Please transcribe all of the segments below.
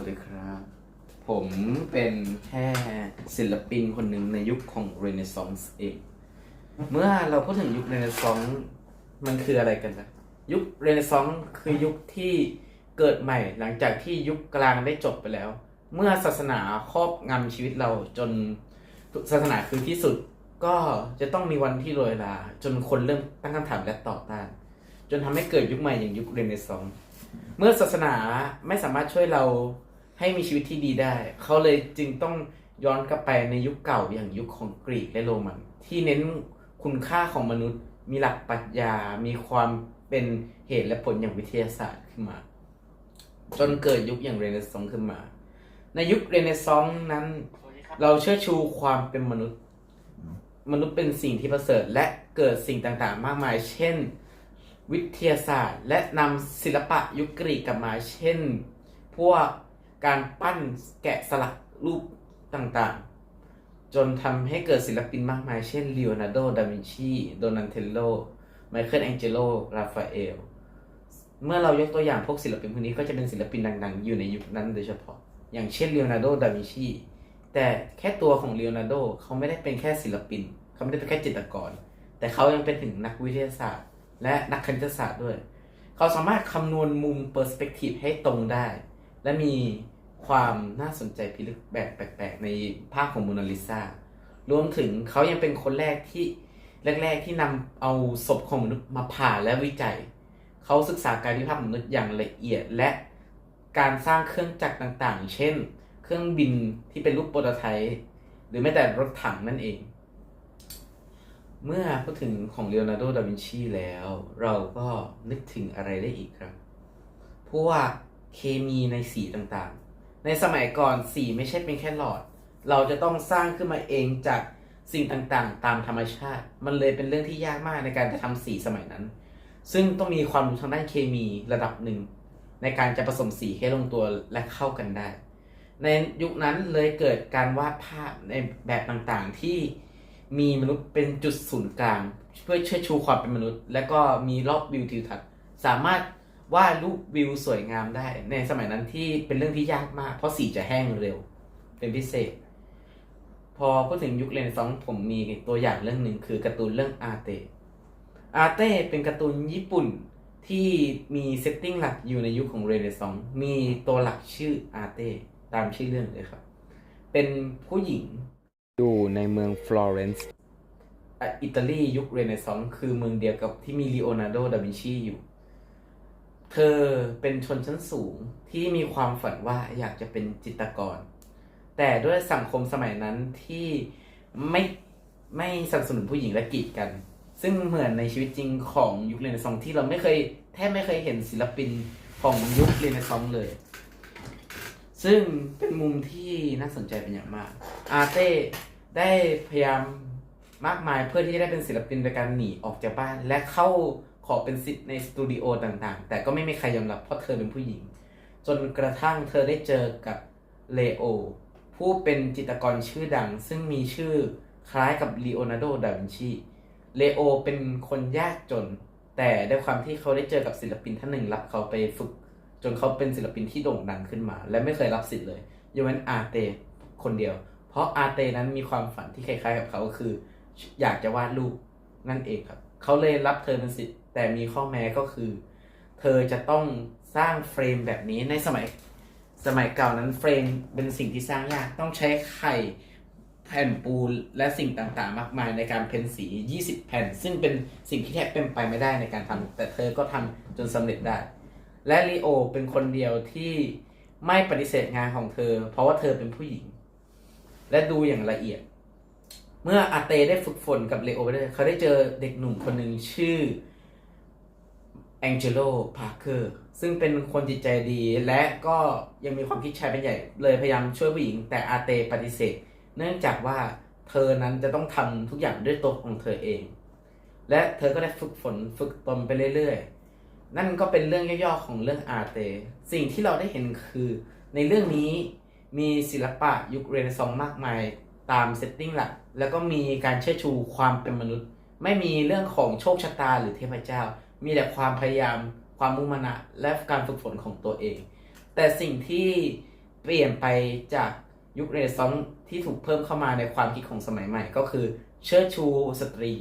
วัสดีครับ ผมเป็นแค่ศิลปินคนหนึ่งในยุคของเรเนซองส์เอง เมื่อเราพูดถึงยุคเรเนซองส์มันคืออะไรกันนะ ยุคเรเนซองส์คือยุคที่เกิดใหม่หลังจากที่ยุคกลางได้จบไปแล้ว เมื่อศาสนาครอบงำชีวิตเราจนศาสนาคือที่สุดก็จะต้องมีวันที่โรยลา จนคนเริ่มตั้งคำถามและต่อต้าน จนทำให้เกิดยุคใหม่อย่างยุคเรเนซองส์เมื่อศาสนาไม่สามารถช่วยเรา ให้มีชีวิตที่ดีได้ เขาเลยจึงต้องย้อนกลับไปในยุคเก่าอย่างยุคของกรีกและโรมัน ที่เน้นคุณค่าของมนุษย์ มีหลักปรัชญา มีความเป็นเหตุและผลอย่างวิทยาศาสตร์ขึ้นมา จนเกิดยุคอย่างเรเนซองส์ขึ้นมา ในยุคเรเนซองส์นั้น เราเชื่อชูความเป็นมนุษย์ มนุษย์เป็นสิ่งที่ประเสริฐและเกิดสิ่งต่างๆ มากมาย เช่น วิทยาศาสตร์ และนำศิลปะยุคกรีกกลับมา เช่น พวก การปั้นแกะสลักรูปต่างๆ จนทำให้เกิดศิลปินมากมาย เช่นลีโอนาร์โด ดาวินชี โดนันเทลโล ไมเคิลแองเจโล ราฟาเอล เมื่อเรายกตัวอย่างพวกศิลปินพวกนี้ก็จะเป็นศิลปินดังๆ อยู่ในยุคนั้นโดยเฉพาะ อย่างเช่นลีโอนาร์โด ดาวินชี แต่แค่ตัวของลีโอนาร์โดเขาไม่ได้เป็นแค่ศิลปิน เขาไม่ได้เป็นแค่จิตรกร แต่เขายังเป็นถึงนักวิทยาศาสตร์ และนักคณิตศาสตร์ด้วย เขาสามารถคำนวณมุมเปอร์สเปกทีฟให้ตรงได้ และมีความน่าสนใจพิลึกแบบแปลกๆ ในภาพของโมนาลิซารวมถึงเขายังเป็นคนแรกที่แรก ๆ ที่นำเอาศพของมนุษย์มาผ่าและวิจัย เขาศึกษาการวิภาคของมนุษย์อย่างละเอียดและการสร้างเครื่องจักรต่างๆ เช่น เครื่องบินที่เป็นรูปโปรโตไทป์หรือแม้แต่รถถังนั่นเอง เมื่อพูดถึงของเลโอนาร์โด ดาวินชีแล้ว เราก็นึกถึงอะไรได้อีกครับพวก เคมีในสีต่างๆ ในสมัยก่อนสีไม่ใช่เป็นแค่หลอด เราจะต้องสร้างขึ้นมาเองจากสิ่งต่างๆ ตามธรรมชาติ มันเลยเป็นเรื่องที่ยากมากในการจะทำสีสมัยนั้น ซึ่งต้องมีความรู้ทางด้านเคมีระดับหนึ่ง ในการจะผสมสีให้ลงตัวและเข้ากันได้ ในยุคนั้นเลยเกิดการวาดภาพในแบบต่างๆที่มีมนุษย์เป็นจุดศูนย์กลาง เพื่อเชิดชูความเป็นมนุษย์ และก็มีรอบวิวทิวทัศน์สามารถ วาดรูปวิวสวยงามได้ ในสมัยนั้นที่เป็นเรื่องที่ยากมาก เพราะสีจะแห้งเร็ว เป็นพิเศษ พอพูดถึงยุคเรเนซองส์ผมมีตัวอย่างเรื่องหนึ่งคือการ์ตูนเรื่องอาเตอาเต้เป็นการ์ตูนญี่ปุ่นที่มีเซตติ้งหลักอยู่ในยุคของเรเนซองส์มีตัวหลักชื่ออาเต้ตามชื่อเรื่องเลยครับ เป็นผู้หญิง อยู่ในเมืองฟลอเรนซ์อิตาลียุคเรเนซองส์คือเมืองเดียวกับที่มีลีโอนาร์โด ดาวินชีอยู่ เธอเป็นชนชั้นสูงที่มีความฝันว่าอยากจะเป็นจิตรกร แต่ด้วยสังคมสมัยนั้นที่ไม่ไม่สนับสนุนผู้หญิงและกีดกัน ซึ่งเหมือนในชีวิตจริงของยุคเรเนซองส์ที่เราไม่เคยแทบไม่เคยเห็นศิลปินของยุคเรเนซองส์เลย ซึ่งเป็นมุมที่น่าสนใจเป็นอย่างมาก อาเต้ได้พยายามมากมายเพื่อที่จะได้เป็นศิลปินโดยการหนีออกจากบ้านและเข้า อเป็นสิทธิ์ในสตูดิโอต่างๆ แต่ก็ไม่มีใครยอมรับเพราะเธอเป็นผู้หญิง จนกระทั่งเธอได้เจอกับเลโอผู้เป็นจิตรกรชื่อดัง ซึ่งมีชื่อคล้ายกับลีโอนาร์โด ดาวินชี เลโอเป็นคนยากจน แต่ด้วยความที่เขาได้เจอกับศิลปินท่านหนึ่งรับเขาไปฝึก จนเขาเป็นศิลปินที่โด่งดังขึ้นมา และไม่เคยรับสิทธิ์เลยยกเว้นอาเตคนเดียว เพราะอาเตนั้นมีความฝันที่คล้ายๆกับเขาก็คือ อยากจะวาดรูปนั่นเองครับ เขาเลยรับเธอเป็นสิทธิ์ แต่มีข้อแม้ก็คือ เธอจะต้องสร้างเฟรมแบบนี้ในสมัยสมัยเก่านั้นเฟรมเป็นสิ่งที่สร้างยากต้องใช้ไข่แผ่นปูนและสิ่งต่างๆ มากมายในการเพ้นสี 20 แผ่น ซึ่งเป็นสิ่งที่แทบเป็นไปไม่ได้ในการทำแต่เธอก็ทำจนสำเร็จได้ และลีโอเป็นคนเดียวที่ไม่ปฏิเสธงานของเธอ เพราะว่าเธอเป็นผู้หญิง และดูอย่างละเอียด เมื่ออาเตได้ฝึกฝนกับเลโอไปด้วยเขาได้เจอเด็กหนุ่มคนหนึ่งชื่อ แองเจโล พาร์เกอร์ ซึ่งเป็นคนจิตใจดีและก็ยังมีความคิดชายเป็นใหญ่ เลยพยายามช่วยผู้หญิง แต่อาเตปฏิเสธ เนื่องจากว่าเธอนั้นจะต้องทำทุกอย่างด้วยตัวของเธอเอง และเธอก็ได้ฝึกฝนฝึกตนไปเรื่อยๆ นั่นก็เป็นเรื่องย่อๆของเรื่องอาเต สิ่งที่เราได้เห็นคือ ในเรื่องนี้มีศิลปะยุคเรเนซองส์มากมายตามเซตติ้งหลัก แล้วก็มีการเชิดชูความเป็นมนุษย์ ไม่มีเรื่องของโชคชะตาหรือเทพเจ้า มีแต่ความพยายาม ความมุ่งมั่นและการฝึกฝนของตัวเอง แต่สิ่งที่เปลี่ยนไปจากยุคเรเนซองส์ที่ถูกเพิ่มเข้ามาในความคิดของสมัยใหม่ ก็คือเชิดชูสตรี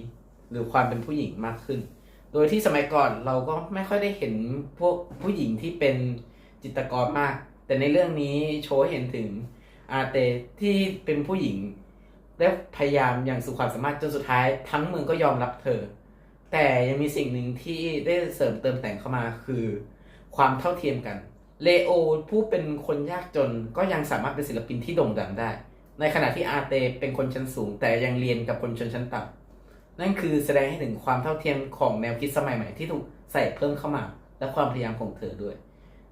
หรือความเป็นผู้หญิงมากขึ้น โดยที่สมัยก่อนเราก็ไม่ค่อยได้เห็นพวกผู้หญิงที่เป็นจิตรกรมาก แต่ในเรื่องนี้โชว์เห็นถึงอาเตที่เป็นผู้หญิงได้พยายามอย่างสุดความสามารถจนสุดท้าย ทั้งเมืองก็ยอมรับเธอ แต่ยังมีสิ่งหนึ่งที่ได้เสริมเติมแต่งเข้ามาคือ ความเท่าเทียมกัน เลโอผู้เป็นคนยากจนก็ยังสามารถเป็นศิลปินที่โด่งดังได้ ในขณะที่อาเตเป็นคนชั้นสูง แต่ยังเรียนกับคนชนชั้นต่ำนั่นคือแสดงให้ถึงความเท่าเทียมของแนวคิดสมัยใหม่ที่ถูกใส่เพิ่มเข้ามา และความพยายามของเธอด้วย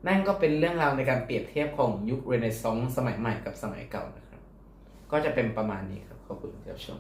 นั่นก็เป็นเรื่องราวในการเปรียบเทียบของยุคเรเนซองส์สมัยใหม่กับสมัยเก่านะครับ ก็จะเป็นประมาณนี้ครับขอบคุณที่รับชม